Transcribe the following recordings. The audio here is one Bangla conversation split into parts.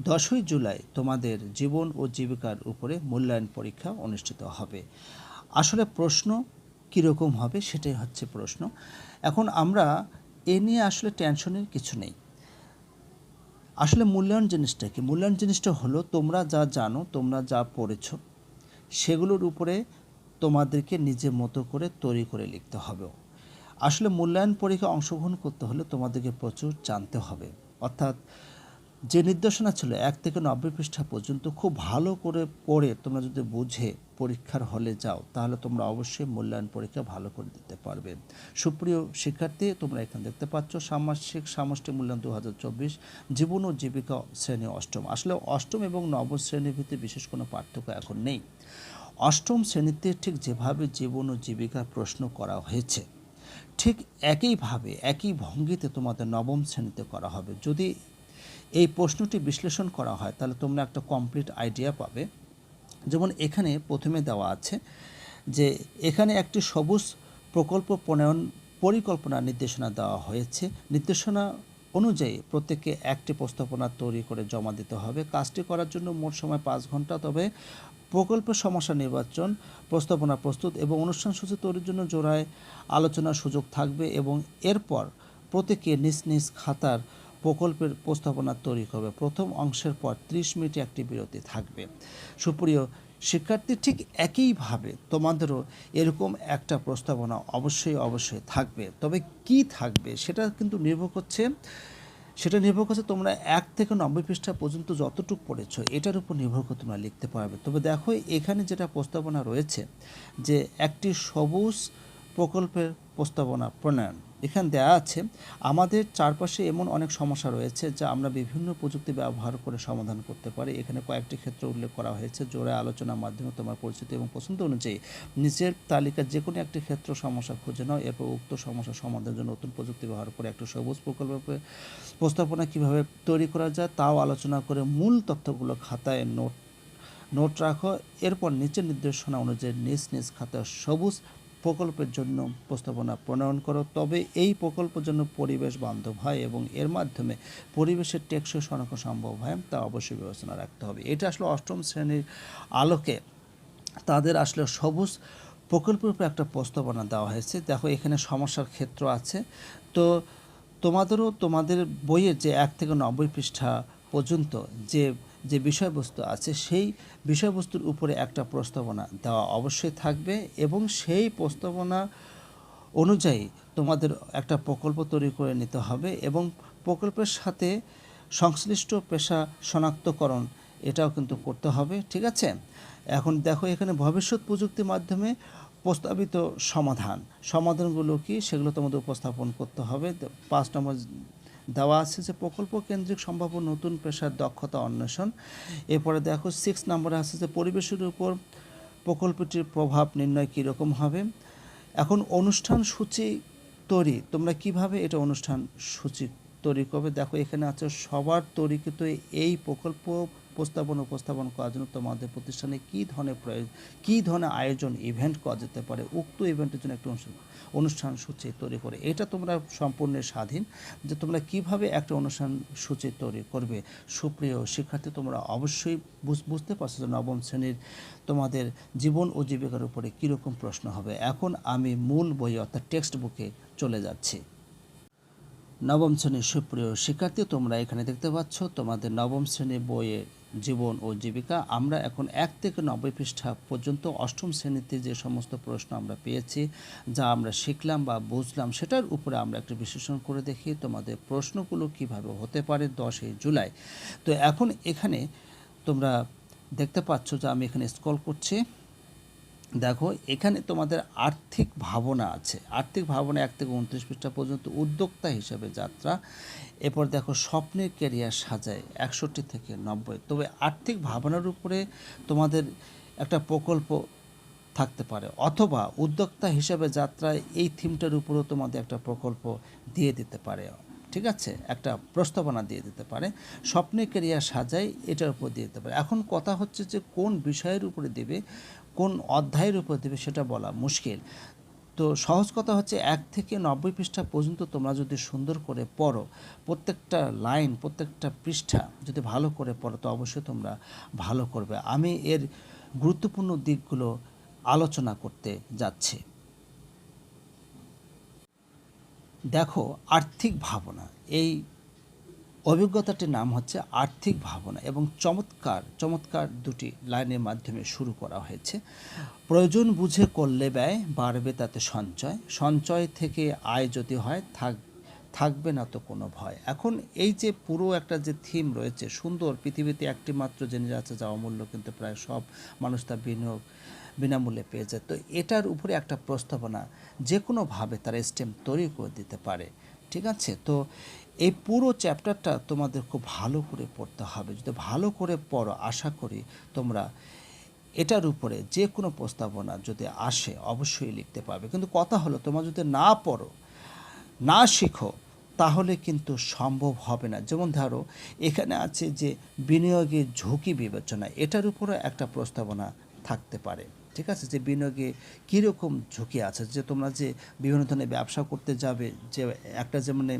দশই জুলাই তোমাদের জীবন ও জীবিকার উপরে মূল্যায়ন পরীক্ষা অনুষ্ঠিত হবে। আসলে প্রশ্ন কীরকম হবে সেটাই হচ্ছে প্রশ্ন। এখন আমরা এ নিয়ে আসলে টেনশনের কিছু নেই। আসলে মূল্যায়ন জিনিসটা কি? মূল্যায়ন জিনিসটা হলো তোমরা যা জানো, তোমরা যা পড়েছো, সেগুলোর উপরে তোমাদেরকে নিজের মতো করে তৈরি করে লিখতে হবে। আসলে মূল্যায়ন পরীক্ষা অংশগ্রহণ করতে হলে তোমাদেরকে প্রচুর জানতে হবে। অর্থাৎ যে নির্দেশনা ছিল, এক থেকে নব্বই পৃষ্ঠা পর্যন্ত খুব ভালো করে পড়ে তোমরা যদি বুঝে পরীক্ষার হলে যাও, তাহলে তোমরা অবশ্যই মূল্যায়ন পরীক্ষা ভালো করে দিতে পারবে। সুপ্রিয় শিক্ষার্থী, তোমরা এখানে দেখতে পাচ্ছ সামাসিক সামষ্টিক মূল্যায়ন দু হাজার চব্বিশ, জীবন ও জীবিকা শ্রেণি অষ্টম। আসলে অষ্টম এবং নবম শ্রেণির ভিতরে বিশেষ কোনো পার্থক্য এখন নেই। অষ্টম শ্রেণীতে ঠিক যেভাবে জীবন ও জীবিকার প্রশ্ন করা হয়েছে, ঠিক একইভাবে, একই ভঙ্গিতে তোমাদের নবম শ্রেণীতে করা হবে। যদি এই প্রশ্নটি বিশ্লেষণ করা হয়, তাহলে তোমরা একটা কমপ্লিট আইডিয়া পাবে। যেমন এখানে প্রথমে দেওয়া আছে যে এখানে একটি সবুজ প্রকল্প প্রণয়ন পরিকল্পনা নির্দেশনা দেওয়া হয়েছে। নির্দেশনা অনুযায়ী প্রত্যেককে একটি প্রস্তাবনা তৈরি করে জমা দিতে হবে। কাজটি করার জন্য মোট সময় পাঁচ ঘণ্টা, তবে প্রকল্প সমস্যা নির্বাচন, প্রস্তাবনা প্রস্তুত এবং অনুষ্ঠান সূচি তৈরির জন্য জোড়ায় আলোচনার সুযোগ থাকবে এবং এরপর প্রত্যেকে নিজ নিজ খাতার প্রকল্পের প্রস্তাবনা তৈরি করবে। প্রথম অংশের পর ত্রিশ মিনিট একটি বিরতি থাকবে। সুপ্রিয় শিক্ষার্থী, ঠিক একইভাবে তোমাদেরও এরকম একটা প্রস্তাবনা অবশ্যই অবশ্যই থাকবে। তবে কি থাকবে সেটা কিন্তু নির্ভর করছে, সেটা নির্ভর করছে তোমরা এক থেকে নব্বই পৃষ্ঠা পর্যন্ত যতটুকু পড়েছো, এটার উপর নির্ভর করে তোমরা লিখতে পারবে। তবে দেখো, এখানে যেটা প্রস্তাবনা রয়েছে যে একটি সবুজ প্রকল্পের প্রস্তাবনা প্রণয়ন। এখানে দেওয়া আছে, আমাদের চারপাশে এমন অনেক সমস্যা রয়েছে যা আমরা বিভিন্ন প্রযুক্তি ব্যবহার করে সমাধান করতে পারি। এখানে কয়েকটি ক্ষেত্র উল্লেখ করা হয়েছে, জোরে আলোচনার মাধ্যমে তোমার পরিচিতি এবং পছন্দ অনুযায়ী। নিচের তালিকার যে কোনো একটি ক্ষেত্র সমস্যা খুঁজে নাও, এরপর উক্ত সমস্যা সমাধানের জন্য নতুন প্রযুক্তি ব্যবহার করে একটি সবুজ প্রকল্পের প্রস্তাবনা কীভাবে তৈরি করা যায় তাও আলোচনা করে মূল তথ্যগুলো খাতায় নোট নোট রাখো। এরপর নিচের নির্দেশনা অনুযায়ী নিজ নিজ খাতায় সবুজ প্রকল্পের জন্য প্রস্তাবনা প্রণয়ন করো। তবে এই প্রকল্পের জন্য পরিবেশ বান্ধব হয় এবং এর মাধ্যমে পরিবেশের টেকসই সংরক্ষণ সম্ভব হয়, তা অবশ্যই বিবেচনা রাখতে হবে। এটা আসলে অষ্টম শ্রেণির আলোকে তাদের আসলে সবুজ প্রকল্পের উপর একটা প্রস্তাবনা দেওয়া হয়েছে। দেখো, এখানে সমস্যার ক্ষেত্র আছে। তো তোমাদেরও তোমাদের বইয়ের যে এক থেকে নব্বই পৃষ্ঠা পর্যন্ত যে যে বিষয়বস্তু আছে, সেই বিষয়বস্তুর উপরে একটা প্রস্তাবনা দেওয়া অবশ্যই থাকবে এবং সেই প্রস্তাবনা অনুযায়ী তোমাদের একটা প্রকল্প তৈরি করে নিতে হবে এবং প্রকল্পের সাথে সংশ্লিষ্ট পেশা শনাক্তকরণ এটাও কিন্তু করতে হবে, ঠিক আছে? এখন দেখো, এখানে ভবিষ্যৎ প্রযুক্তির মাধ্যমে প্রস্তাবিত সমাধান। সমাধানগুলো কি? সেগুলো তোমাদের উপস্থাপন করতে হবে। পাঁচ নম্বর দেওয়া আছে যে প্রকল্প কেন্দ্রিক সম্ভাব্য নতুন পেশার দক্ষতা অন্বেষণ। এরপরে দেখো সিক্স নম্বরে আছে যে পরিবেশের উপর প্রকল্পটির প্রভাব নির্ণয় কীরকম হবে। এখন অনুষ্ঠান সূচি তৈরি, তোমরা কীভাবে এটা অনুষ্ঠান সূচি তৈরি করবে? দেখো, এখানে আছে সবার তৈরিকৃত এই প্রকল্প উপস্থাপন উপস্থাপন করার জন্য তোমাদের প্রতিষ্ঠানে কী ধরনের প্রয়োজন কী ধরনের আয়োজন ইভেন্ট করা যেতে পারে? উক্ত ইভেন্টের জন্য একটা অনুষ্ঠান অনুষ্ঠান সূচি তৈরি করে। এটা তোমরা সম্পূর্ণ স্বাধীন। যে তোমরা কীভাবে একটা অনুষ্ঠান সূচি তৈরি করবে, সুপ্রিয় শিক্ষার্থী, তোমরা অবশ্যই বুঝ- বুঝতে পারছ যে নবম শ্রেণির তোমাদের জীবন ও জীবিকার উপরে কীরকম প্রশ্ন হবে। এখন আমি মূল বই, অর্থাৎ টেক্সট বুকে চলে যাচ্ছি। নবম শ্রেণির সুপ্রিয় শিক্ষার্থী, তোমরা এখানে দেখতে পাচ্ছ তোমাদের নবম শ্রেণির বইয়ে জীবন ও জীবিকা, আমরা এখন এক থেকে নব্বই পৃষ্ঠা পর্যন্ত অষ্টম শ্রেণীতে যে সমস্ত প্রশ্ন আমরা পেয়েছি, যা আমরা শিখলাম বা বুঝলাম, সেটার উপরে আমরা একটা বিশ্লেষণ করে দেখি তোমাদের প্রশ্নগুলো কীভাবে হতে পারে দশই জুলাই। তো এখন এখানে তোমরা দেখতে পাচ্ছ যে আমি এখানে স্কল করছি। দেখো, এখানে তোমাদের আর্থিক ভাবনা আছে। আর্থিক ভাবনা এক থেকে উনত্রিশ পৃষ্ঠা পর্যন্ত উদ্যোক্তা হিসেবে যাত্রা। এরপর দেখো, স্বপ্নের ক্যারিয়ার সাজায় একষট্টি থেকে নব্বই। তবে আর্থিক ভাবনার উপরে তোমাদের একটা প্রকল্প থাকতে পারে। অথবা উদ্যোক্তা হিসেবে যাত্রায় এই থিমটার উপরেও তোমাদের একটা প্রকল্প দিয়ে দিতে পারে। ঠিক আছে? একটা প্রস্তাবনা দিয়ে দিতে পারে। স্বপ্নে ক্যারিয়ার সাজাই এটার উপর দিয়ে দিতে পারে। এখন কথা হচ্ছে যে কোন বিষয়ের উপরে দেবে? কোন অধ্যায়ের উপর দেবে সেটা বলা মুশকিল। তো সহজ কথা হচ্ছে এক থেকে নব্বই পৃষ্ঠা পর্যন্ত তোমরা যদি সুন্দর করে পড়ো, প্রত্যেকটা লাইন, প্রত্যেকটা পৃষ্ঠা যদি ভালো করে পড়ো, তো অবশ্যই তোমরা ভালো করবে। আমি এর গুরুত্বপূর্ণ দিকগুলো আলোচনা করতে যাচ্ছি। দেখো, আর্থিক ভাবনা, এই অভিজ্ঞতাটির নাম হচ্ছে আর্থিক ভাবনা এবং চমৎকার চমৎকার দুটি লাইনের মাধ্যমে শুরু করা হয়েছে। প্রয়োজন বুঝে করলে ব্যয় বাড়বে তাতে সঞ্চয়। সঞ্চয় থেকে আয় যদি হয়, থাক, থাকবে না তো কোনো ভয়। এখন এই যে পুরো একটা যে থিম রয়েছে, সুন্দর, পৃথিবীতে একটি মাত্র জিনিস আছে যা অমূল্য কিন্তু প্রায় সব মানুষ তা বিনিয়োগ বিনামূল্যে পেয়ে যায়। তো এটার উপরে একটা প্রস্তাবনা যে কোনোভাবে তারা স্টেম তৈরি করে দিতে পারে। ঠিক আছে? তো এই পুরো চ্যাপ্টারটা তোমাদের খুব ভালো করে পড়তে হবে। যদি ভালো করে পড়ো, আশা করি তোমরা এটার উপরে যে কোনো প্রস্তাবনা যদি আসে, অবশ্যই লিখতে পারবে। কিন্তু কথা হলো, তোমরা যদি না পড়ো, না শিখো, তাহলে কিন্তু সম্ভব হবে না। যেমন ধরো, এখানে আছে যে বিনিয়োগের ঝুঁকি বিবেচনা, এটার উপরে একটা প্রস্তাবনা থাকতে পারে। ঠিক আছে? যে বিনিয়োগে কীরকম ঝুঁকি আছে? যে তোমরা যে বিভিন্ন ধরনের ব্যবসা করতে যাবে, যে একটা যে মানে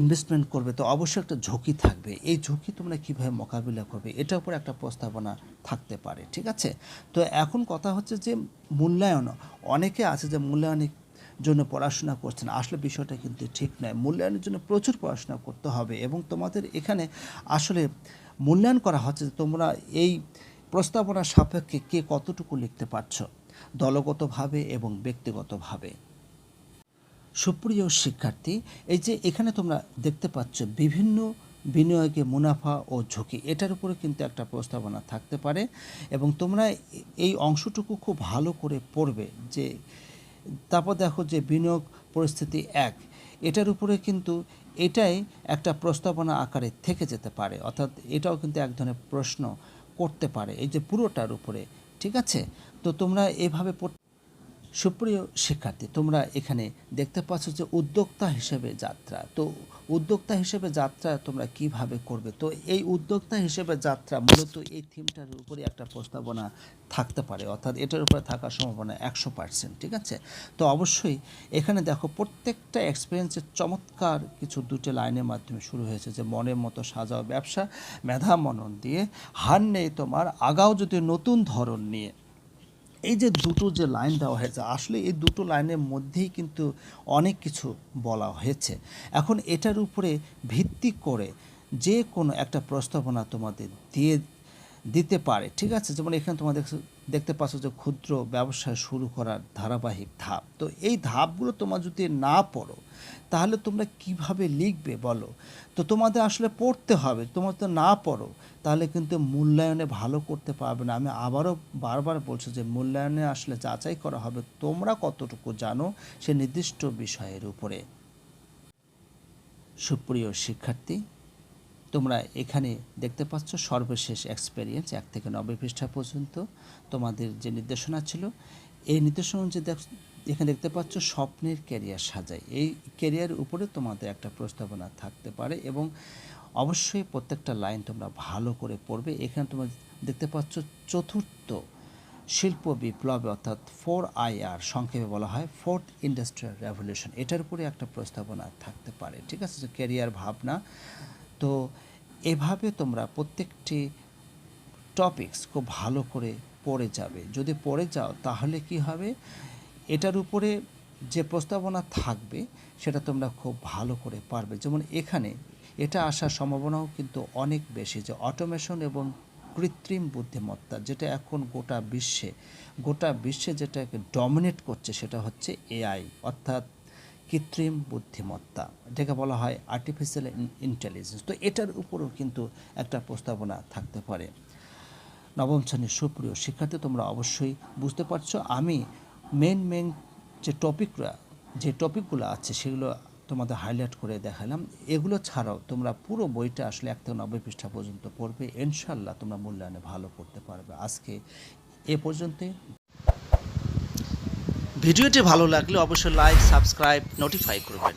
ইনভেস্টমেন্ট করবে, তো অবশ্যই একটা ঝুঁকি থাকবে। এই ঝুঁকি তোমরা কীভাবে মোকাবিলা করবে, এটার উপর একটা প্রস্তাবনা থাকতে পারে, ঠিক আছে? তো এখন কথা হচ্ছে যে মূল্যায়ন, অনেকে আছে যে মূল্যায়নের জন্য পড়াশোনা করছেন, আসলে বিষয়টা কিন্তু ঠিক নয়। মূল্যায়নের জন্য প্রচুর পড়াশোনা করতে হবে এবং তোমাদের এখানে আসলে মূল্যায়ন করা হচ্ছে যে তোমরা এই প্রস্তাবনার সাপেক্ষে কে কতটুকু লিখতে পারছ, দলগতভাবে এবং ব্যক্তিগতভাবে। সুপ্রিয় শিক্ষার্থী, এই যে এখানে তোমরা দেখতে পাচ্ছ বিভিন্ন বিনিয়োগে মুনাফা ও ঝুঁকি, এটার উপরে কিন্তু একটা প্রস্তাবনা থাকতে পারে এবং তোমরা এই অংশটুকু খুব ভালো করে পড়বে যে, তারপর দেখো যে বিনিয়োগ পরিস্থিতি এক, এটার উপরে কিন্তু এটাই একটা প্রস্তাবনা আকারে থেকে যেতে পারে, অর্থাৎ এটাও কিন্তু এক ধরনের প্রশ্ন করতে পারে, এই যে পুরোটার উপরে, ঠিক আছে? তো তোমরা এভাবে সুপ্রিয় শিক্ষার্থী, তোমরা এখানে দেখতে পাচ্ছ যে উদ্যোক্তা হিসেবে যাত্রা। তো উদ্যোক্তা হিসেবে যাত্রা তোমরা কীভাবে করবে? তো এই উদ্যোক্তা হিসেবে যাত্রা মূলত এই থিমটার উপরে একটা প্রস্তাবনা থাকতে পারে, অর্থাৎ এটার উপরে থাকার সম্ভাবনা একশো পার্সেন্ট ঠিক আছে? তো অবশ্যই এখানে দেখো, প্রত্যেকটা এক্সপিরিয়েন্সের চমৎকার কিছু দুটো লাইনের মাধ্যমে শুরু হয়েছে, যে মনের মতো সাজাও ব্যবসা, মেধা মনন দিয়ে। হার নেই তোমার, আগাও যদি নতুন ধরন নিয়ে। এই যে দুটো যে লাইন দেওয়া হয়েছে, আসলে এই দুটো লাইনের মধ্যেই কিন্তু অনেক কিছু বলা হয়েছে। এখন এটার উপরে ভিত্তি করে যে কোনো একটা প্রস্তাবনা তোমাদের দিয়ে দিতে পারে, ঠিক আছে? যেমন এখানে তোমাদের দেখতে পাচ্ছ যে ক্ষুদ্র ব্যবসা শুরু করার ধারাবাহিক ধাপ। তো এই ধাপগুলো তোমরা যদি না পড়ো, তাহলে তোমরা কীভাবে লিখবে বলো? তো তোমাদের আসলে পড়তে হবে। তোমরা তো না পড়ো, তাহলে কিন্তু মূল্যায়নে ভালো করতে পারবে না। আমি আবারও বারবার বলছি যে মূল্যায়নে আসলে যাচাই করা হবে। তোমরা কতটুকু জানো সে নির্দিষ্ট বিষয়ের উপরে। সুপ্রিয় শিক্ষার্থী তোমরা এখানে দেখতে পাচ্ছ সর্বশেষ এক্সপেরিয়েন্স এক থেকে নব্বই পৃষ্ঠা পর্যন্ত। তোমাদের যে নির্দেশনা ছিল, এই নির্দেশনা অনুযায়ী এখানে দেখতে পাচ্ছ স্বপ্নের ক্যারিয়ার সাজাই এই ক্যারিয়ার উপরে তোমাদের একটা প্রস্তাবনা থাকতে পারে এবং অবশ্যই প্রত্যেকটা লাইন তোমরা ভালো করে পড়বে। এখানে তোমরা দেখতে পাচ্ছ চতুর্থ শিল্প বিপ্লবে অর্থাৎ ফোর আইআর সংক্ষেপে বলা হয় ফোর্থ ইন্ডাস্ট্রিয়াল রেভলিউশন এটার উপরে একটা প্রস্তাবনা থাকতে পারে। ঠিক আছে? ক্যারিয়ার ভাবনা তো এভাবে তোমরা প্রত্যেকটি টপিকস খুব ভালো করে পড়ে যাবে। যদি পড়ে যাও, তাহলে কি হবে? এটার উপরে যে প্রস্তাবনা থাকবে, সেটা তোমরা খুব ভালো করে পারবে। যেমন এখানে, এটা আসার সম্ভাবনাও কিন্তু অনেক বেশি যে অটোমেশন এবং কৃত্রিম বুদ্ধিমত্তা, যেটা এখন গোটা বিশ্বে গোটা বিশ্বে যেটাকে ডমিনেট করছে, সেটা হচ্ছে এআই অর্থাৎ কৃত্রিম বুদ্ধিমত্তা যেটাকে বলা হয় আর্টিফিশিয়াল ইন্টেলিজেন্স তো এটার উপরেও কিন্তু একটা প্রস্তাবনা থাকতে পারে। নবম শ্রেণির সুপ্রিয় শিক্ষার্থী, তোমরা অবশ্যই বুঝতে পারছ। আমি মেন মেন যে টপিকরা যে টপিকগুলো আছে, সেগুলো তোমাদের হাইলাইট করে দেখালাম। এগুলো ছাড়াও তোমরা পুরো বইটা আসলে এক থেকে নব্বই পৃষ্ঠা পর্যন্ত পড়বে। ইনশাল্লাহ তোমরা মূল্যায়নে ভালো করতে পারবে। আজকে এ পর্যন্তই। ভিডিওটি ভালো লাগলে অবশ্যই লাইক সাবস্ক্রাইব নোটিফাই করবেন।